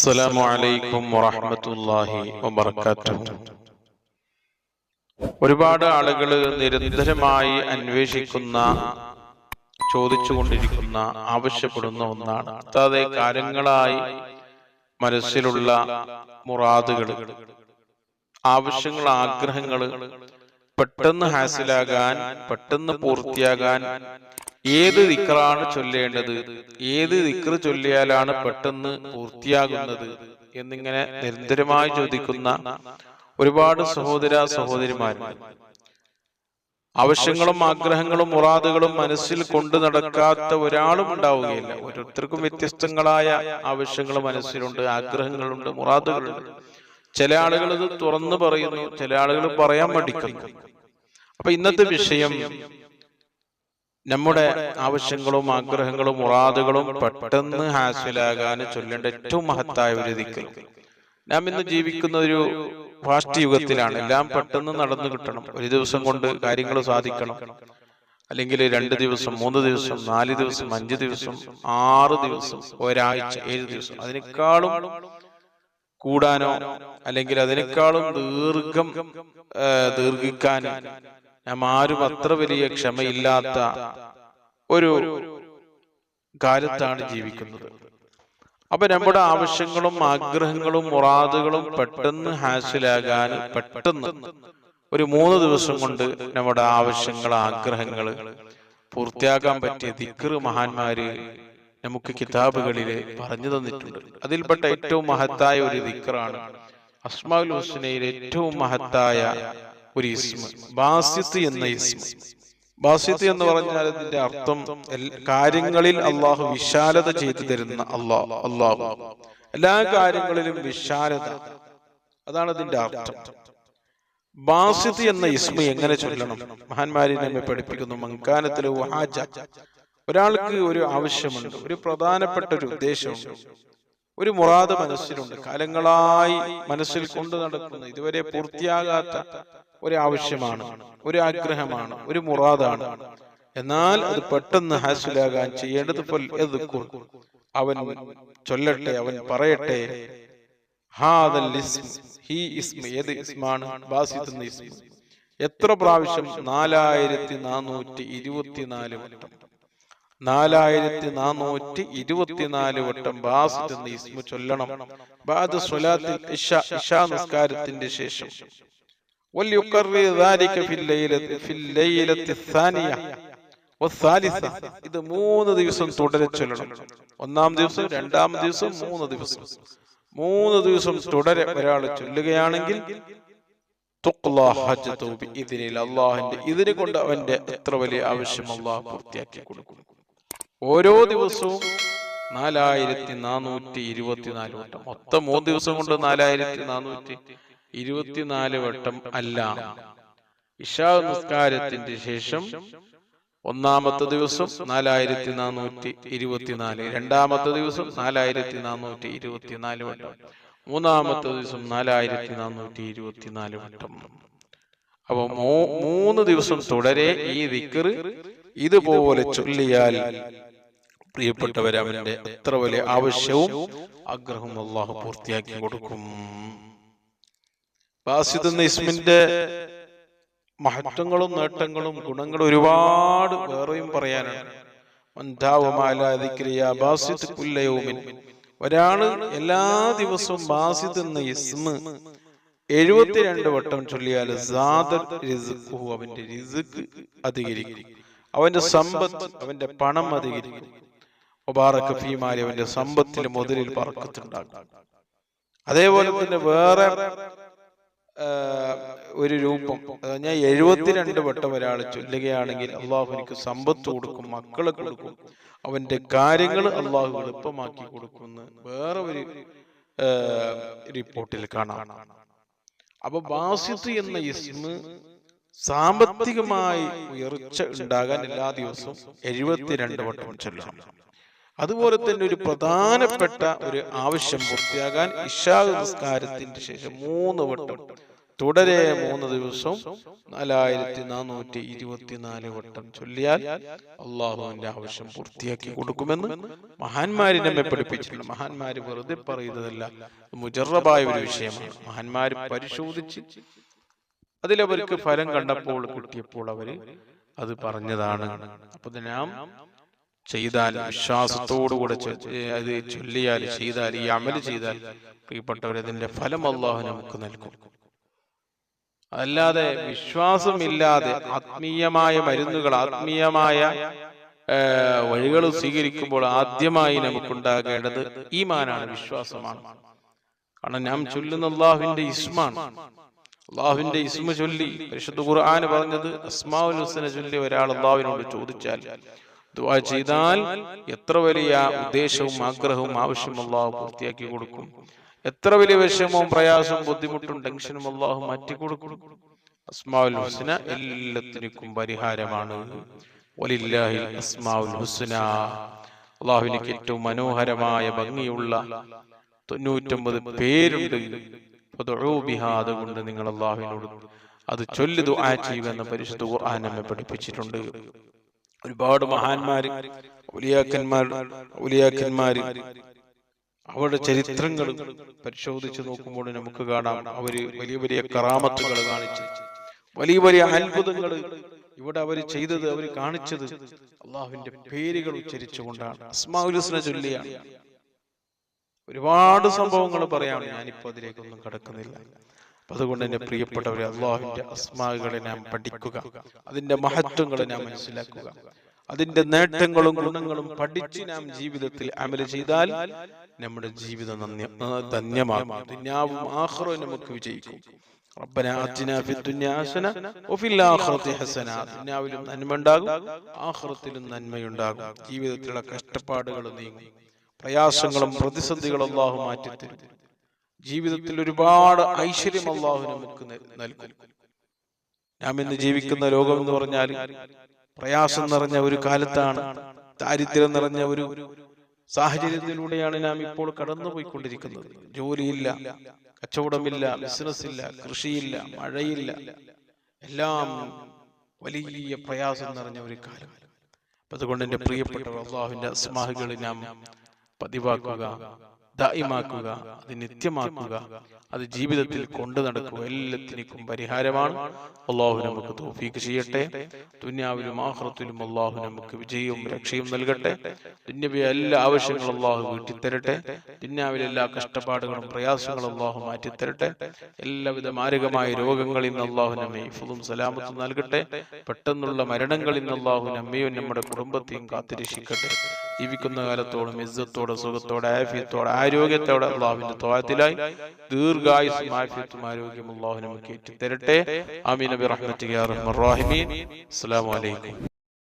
السلام عليكم ورحمة الله وبركاته ഒരുപാട് ആളുകൾ നിരന്തരമായി അന്വേഷിക്കുന്ന ചോദിച്ചുകൊണ്ടിരിക്കുന്ന ആവശ്യപ്പെടുന്ന ഒന്നാണ് അതാതെ കാര്യങ്ങളായി മനസ്സിലുള്ള മുറാദുകൾ ആവശ്യങ്ങൾ ആഗ്രഹങ്ങൾ പെട്ടെന്ന് ഹാസിലാകാൻ പെട്ടെന്ന് പൂർത്തിയാകാൻ ഏത് ദിക്റാണ് ചൊല്ലേണ്ടത്? ഏത് ദിക്റ് ചൊല്ലിയാലാണ് പെട്ടെന്ന് പൂർത്തിയാകുന്നത്? എന്നിങ്ങനെ നിരന്തരമായി ചോദിക്കുന്ന ഒരുപാട് സഹോദര സഹോദരിമാരുണ്ട് ആവശ്യങ്ങളും ആഗ്രഹങ്ങളും മുറാദുകളും മനസ്സിൽ കൊണ്ടു നടക്കാത്ത ഒരാളും ഉണ്ടാവുകയില്ല. ഓരോരുത്തർക്കും വ്യത്യസ്തങ്ങളായ ആവശ്യങ്ങൾ മനസ്സിലുണ്ട് ആഗ്രഹങ്ങളുണ്ട് മുറാദുകളുണ്ട്. ചില ആളുകൾ ഇത് തുറന്നു പറയുന്നു ചില ആളുകൾ പറയാൻ മടിക്കുന്നു. അപ്പൊ ഇന്നത്തെ വിഷയം നമ്മുടെ ആവശ്യങ്ങളും ആഗ്രഹങ്ങളും മുറാദുകളും പെട്ടെന്ന് ഹാസിലാകാൻ ചൊല്ലേണ്ട ഏറ്റവും മഹത്തായ ഒരു ദിക്കൽ നാം ഇന്ന് ജീവിക്കുന്ന ഒരു ഫാസ്റ്റ് യുഗത്തിലാണ് എല്ലാം പെട്ടെന്ന് നടന്നു കിട്ടണം. ഒരു ദിവസം കൊണ്ട് കാര്യങ്ങൾ സാധിക്കണം. അല്ലെങ്കിൽ രണ്ട് ദിവസം മൂന്ന് ദിവസം നാല് ദിവസം അഞ്ച് ദിവസം ആറ് ദിവസം ഒരാഴ്ച ഏഴ് ദിവസം. അതിനേക്കാളും കൂടാനോ അല്ലെങ്കിൽ അതിനേക്കാളും ദീർഘം ദീർഘിക്കാനോ ദീർഘിക്കാൻ നാം ആരും അത്ര വലിയ ക്ഷമയില്ലാത്ത ഒരു കാലത്താണ് ജീവിക്കുന്നത്. അപ്പൊ നമ്മുടെ ആവശ്യങ്ങളും ആഗ്രഹങ്ങളും മുറാദുകളും പെട്ടെന്ന് ഹാസിലാകാൻ പെട്ടെന്ന് ഒരു മൂന്ന് ദിവസം കൊണ്ട് നമ്മുടെ ആവശ്യങ്ങൾ ആഗ്രഹങ്ങൾ പൂർത്തിയാക്കാൻ പറ്റിയ ദിക്കറ് മഹാന്മാര് നമുക്ക് കിതാബുകളിൽ പറഞ്ഞു തന്നിട്ടുണ്ട്. അതിൽപ്പെട്ട ഏറ്റവും മഹത്തായ ഒരു ദിക്കറാണ് അസ്മാഉൽ ഹുസ്നയിലെ ഏറ്റവും മഹത്തായ ഒരു ഇസ്മ ബാസ്യത്ത് എന്ന ഇസ്മ ബാസ്യത്ത് എന്ന് പറഞ്ഞാൽ അതിന്റെ അർത്ഥം കാര്യങ്ങളിൽ അള്ളാഹു വിശാലത ചെയ്തു തരുന്ന അള്ളാഹു അള്ളാഹു. എല്ലാ കാര്യങ്ങളിലും വിശാലത. അതാണ് അതിന്റെ അർത്ഥം. ബാസ്യത്ത് എന്ന ഇസ്മ എങ്ങനെ ചൊല്ലണം? മഹാന്മാരി നമ്മെ പഠിപ്പിക്കുന്നു മങ്കാനത്തിലെ വഹാജ ഒരാൾക്ക് ഒരു ആവശ്യമുണ്ട് ഒരു പ്രധാനപ്പെട്ട ഒരു ഉദ്ദേശമുണ്ട്. ഒരു മുറാദ് മനസ്സിലുണ്ട്. കാലങ്ങളായി മനസ്സിൽ കൊണ്ടു നടക്കുന്ന. ഇതുവരെ പൂർത്തിയാകാത്ത ഒരു ആവശ്യമാണ് ഒരു ആഗ്രഹമാണ് ഒരു മുറാദാണ്. എന്നാൽ അത് പെട്ടെന്ന് ഹാസിലാകാൻ ചെയ്യേണ്ടത്. അവൻ ചൊല്ലട്ടെ അവൻ പറയട്ടെ ഇസ്മ എത്ര പ്രാവശ്യം നാലായിരത്തി നാനൂറ്റി ഇരുപത്തിനാല് വട്ടം നാലായിരത്തി നാനൂറ്റി ഇരുപത്തിനാല് വട്ടം. ബാസിത്തുന്ന ഇസ്മ ചൊല്ലണം. ബാദ് സ്വലാത്തിൽ ഇഷ ഇഷാ നിസ്കാരത്തിന്റെ ശേഷം. ഇത് മൂന്ന് ദിവസം തുടരെ ചൊല്ലണം. ഒന്നാം ദിവസം രണ്ടാം ദിവസം മൂന്ന് ദിവസം. മൂന്ന് ദിവസം തുടരെ ഒരാൾ ചൊല്ലുകയാണെങ്കിൽ. അള്ളാഹുവിന്റെ ഇതിനെ കൊണ്ട് അവന്റെ എത്ര വലിയ ആവശ്യം അള്ളാഹ് പൂർത്തിയാക്കി കൊടുക്കും. ഓരോ ദിവസവും നാലായിരത്തി നാനൂറ്റി ഇരുപത്തിനാല് വട്ടം മൊത്തം മൂന്ന് ദിവസം കൊണ്ട് നാലായിരത്തി നാനൂറ്റി ഇരുപത്തിനാല് വട്ടം അല്ല. ഇഷാ നിസ്കാരത്തിന്റെ ശേഷം ഒന്നാമത്തെ ദിവസം നാലായിരത്തി നാനൂറ്റി ഇരുപത്തിനാല് രണ്ടാമത്തെ ദിവസം നാലായിരത്തി നാനൂറ്റി ഇരുപത്തിനാല് വട്ടം മൂന്നാമത്തെ ദിവസം നാലായിരത്തി നാനൂറ്റി ഇരുപത്തിനാല് വട്ടം അപ്പൊ മൂ- മൂന്ന് ദിവസം തുടരെ ഈ വിക്കറ് ഇതുപോലെ ചൊല്ലിയാൽ പ്രിയപ്പെട്ടവരവന്റെ അത്ര എത്ര വലിയ ആവശ്യവും ആഗ്രഹവും അള്ളാഹു പൂർത്തിയാക്കി കൊടുക്കും. ബാസിദ് എന്ന ഇസ്മിന്റെ മഹത്വങ്ങളും നേട്ടങ്ങളും ഗുണങ്ങളും ഒരുപാട് വേറെയും പറയാനാണ്. ഒരാൾ എല്ലാ ദിവസവും ബാസിദ് എന്ന ഇസ്മ എഴുപത്തിരണ്ട് വട്ടം ചൊല്ലിയാൽ അവന്റെ അധികരിക്കും. അവന്റെ സമ്പത്ത് അവന്റെ പണം അധികരിക്കും. മുബാറക്ക് ഫീമാരി അവന്റെ സമ്പത്തിൽ മുതലിൽ പറക്കത്തുണ്ടാകും. അതേപോലെ തന്നെ വേറെ ഒരു രൂപം. ഞാൻ എഴുപത്തിരണ്ട് വട്ടം ഒരാൾ ചൊല്ലുകയാണെങ്കിൽ അള്ളാഹു എനിക്ക് സമ്പത്ത് കൊടുക്കും മക്കളെ കൊടുക്കും അവന്റെ കാര്യങ്ങൾ അള്ളാഹു എളുപ്പമാക്കി കൊടുക്കുമെന്ന് വേറെ ഒരു റിപ്പോർട്ടിൽ കാണാം. അപ്പൊ ബാസിത്ത് എന്ന ഇസ്മ സാമ്പത്തികമായി ഉയർച്ച ഉണ്ടാകാൻ എല്ലാ ദിവസവും എഴുപത്തിരണ്ട് വട്ടം ചൊല്ലണം അതുപോലെ തന്നെ ഒരു പ്രധാനപ്പെട്ട ഒരു ആവശ്യം പൂർത്തിയാകാൻ ഇഷാ നമസ്കാരത്തിന്റെ ശേഷം മൂന്ന് വട്ടം തുടരെ മൂന്ന് ദിവസം നാലായിരത്തി നാനൂറ്റി ഇരുപത്തിനാല് വട്ടം ചൊല്ലിയാൽ അള്ളാഹുവിന്റെ ആവശ്യം പൂർത്തിയാക്കി കൊടുക്കുമെന്ന് മഹാന്മാര് നമ്മെ പഠിപ്പിച്ചിട്ടുണ്ട്. മഹാന്മാര് വെറുതെ പറയുന്നതല്ല. മുജറബായ ഒരു വിഷയമാണ്. മഹാന്മാര് പരിശോധിച്ച് അതിലവർക്ക് ഫലം കണ്ടപ്പോൾ കിട്ടിയപ്പോൾ അവർ അത് പറഞ്ഞതാണ്. അപ്പൊ ഞാൻ നാം ചെയ്താൽ വിശ്വാസത്തോടുകൂടെ അത് ചൊല്ലിയാൽ ചെയ്താൽ ഈ അമൽ ചെയ്താൽ പ്രിയപ്പെട്ടവരതിന്റെ ഫലം അള്ളാഹു നമുക്ക് നൽകും. അല്ലാതെ വിശ്വാസമില്ലാതെ ആത്മീയമായ മരുന്നുകൾ ആത്മീയമായ വഴികൾ സ്വീകരിക്കുമ്പോൾ ആദ്യമായി നമുക്കുണ്ടാകേണ്ടത് ഈമാനാണ് വിശ്വാസമാണ്. കാരണം നാം ചൊല്ലുന്ന അള്ളാഹുവിന്റെ ഇസ്മാണ്. അള്ളാഹുവിന്റെ ഇസ്മ ചൊല്ലി പരിശുദ്ധ ഖുർആൻ പറഞ്ഞത് അസ്മാഉൽ ഹുസനെ ചൊല്ലി ഒരാൾ അള്ളാഹുവിനോട് ചോദിച്ചാൽ ദുആ ചെയ്താൽ എത്ര വലിയ ഉദ്ദേശവും ആഗ്രഹവും ആവശ്യമുള്ള പൂർത്തിയാക്കി കൊടുക്കും. എത്ര വലിയ വിഷമവും പ്രയാസവും ബുദ്ധിമുട്ടും ടെൻഷനും അള്ളാഹു മാറ്റിക്കൊടുക്കും. അസ്മാഉൽ ഹുസ്ന എല്ലാത്തിനും പരിഹാരമാണ്. അസ്മാവുൽ ഹുസ്ന. അള്ളാഹുവിനേക്ക് ഏറ്റവും മനോഹരമായ ഭംഗിയുള്ള തൊണ്ണൂറ്റൊമ്പത് പേരുണ്ട്. അതുകൊണ്ട് നിങ്ങൾ അള്ളാഹുവിനോട് അത് ചൊല്ലി ദുആ ചെയ്യുക എന്ന പരിശുദ്ധ ഖുർആൻ പഠിപ്പിച്ചിട്ടുണ്ട്. ഒരുപാട് മഹാന്മാര് ഉലിയാക്കന്മാർ ഔലിയാക്കന്മാര് അവരുടെ ചരിത്രങ്ങൾ പരിശോധിച്ച് നോക്കുമ്പോൾ നമുക്ക് കാണാം അവർ വലിയ വലിയ കറാമത്തുകൾ കാണിച്ചു വലിയ വലിയ അത്ഭുതങ്ങൾ ഇവിടെ അവർ ചെയ്തത് അവർ കാണിച്ചത് അള്ളാഹുവിന്റെ പേരുകൾ ഉച്ചരിച്ചുകൊണ്ടാണ്. അസ്മാഉൽ ഹുസ്ന ചൊല്ലിയാണ് ഒരുപാട് സംഭവങ്ങൾ പറയാം. ഞാനിപ്പോ അതിലേക്കൊന്നും കടക്കുന്നില്ല. അപ്പൊ അതുകൊണ്ട് എന്റെ പ്രിയപ്പെട്ടവരെ അള്ളാഹുവിന്റെ അസ്മാകളെ നാം പഠിക്കുക. അതിന്റെ മഹത്വങ്ങളെ നാം മനസ്സിലാക്കുക. അതിന്റെ നേട്ടങ്ങളും ഗുണങ്ങളും പഠിച്ച് നാം ജീവിതത്തിൽ അമല ചെയ്താൽ നമ്മുടെ ജീവിതം ധന്യമാകും. ദുന്യാവും നമുക്ക് വിജയിക്കും. റബ്ബന ആതിനാ ഫിദ് ദുനിയാ ഹസന വഫിൽ ആഖിറതി ഹസന ദുനിയാവിലും നന്മയുണ്ടാകും. ആഖിറത്തിലും നന്മയുണ്ടാകും. ജീവിതത്തിലുള്ള കഷ്ടപ്പാടുകൾ നീങ്ങും. പ്രയാസങ്ങളും പ്രതിസന്ധികളും അള്ളാഹു മാറ്റിത്തരും. ജീവിതത്തിൽ ഒരുപാട് ഐശ്വര്യം അള്ളാഹു നമുക്ക് നൽ- നൽകും. നാം ഇന്ന് ജീവിക്കുന്ന ലോകം എന്ന് പറഞ്ഞാൽ പ്രയാസം നിറഞ്ഞ ഒരു കാലത്താണ് ദാരിദ്ര്യം നിറഞ്ഞ ഒരു സാഹചര്യത്തിലൂടെയാണ് നാം ഇപ്പോൾ കടന്നുപോയിക്കൊണ്ടിരിക്കുന്നത്. ജോലിയില്ല കച്ചവടമില്ല ബിസിനസ് ഇല്ല കൃഷിയില്ല മഴയില്ല. എല്ലാം വലിയ പ്രയാസം നിറഞ്ഞ ഒരു കാലം. അതുകൊണ്ട് എന്റെ പ്രിയപ്പെട്ട അള്ളാഹുവിന്റെ അസ്മാഹുകളെ നാം പതിവാക്കുക. ദായിമാക്കുക അത് നിത്യമാക്കുക അത് ജീവിതത്തിൽ കൊണ്ടു നടക്കുക എല്ലാത്തിനും പരിഹാരമാണ്. അള്ളാഹു നമുക്ക് തോഫീക്ക് ചെയ്യട്ടെ. ദുന്യാവിലും ആഹ്റത്തിലും അള്ളാഹു നമുക്ക് വിജയവും രക്ഷയും നൽകട്ടെ. ദുന്യവിയ എല്ലാ ആവശ്യങ്ങളും അള്ളാഹു വീട്ടി തരട്ടെ ദുന്യാവിലെ എല്ലാ കഷ്ടപ്പാടുകളും പ്രയാസങ്ങളും അള്ളാഹു മാറ്റിത്തരട്ടെ. എല്ലാവിധ മാരകമായ രോഗങ്ങളിൽ നിന്ന് അള്ളാഹു നമ്മെ ഇഫും സലാമത്തും നൽകട്ടെ. പെട്ടെന്നുള്ള മരണങ്ങളിൽ നിന്ന് അള്ളാഹു നമ്മയും നമ്മുടെ കുടുംബത്തെയും കാത്തിരക്ഷിക്കട്ടെ. ജീവിക്കുന്ന കാലത്തോളം ഇസ്സത്തോടെ സുഖത്തോടെ ആഫിയത്തോടെ ആരോഗ്യത്തോടെ അള്ളാഹുവിന്റെ തോഴത്തിലായി ദീർഘായുസും ആഫിയത്തും ആരോഗ്യം അള്ളാഹു നമുക്ക് തരട്ടെ ആമീൻ നബി റഹ്മത്ത് അസ്സലാമു അലൈക്കും.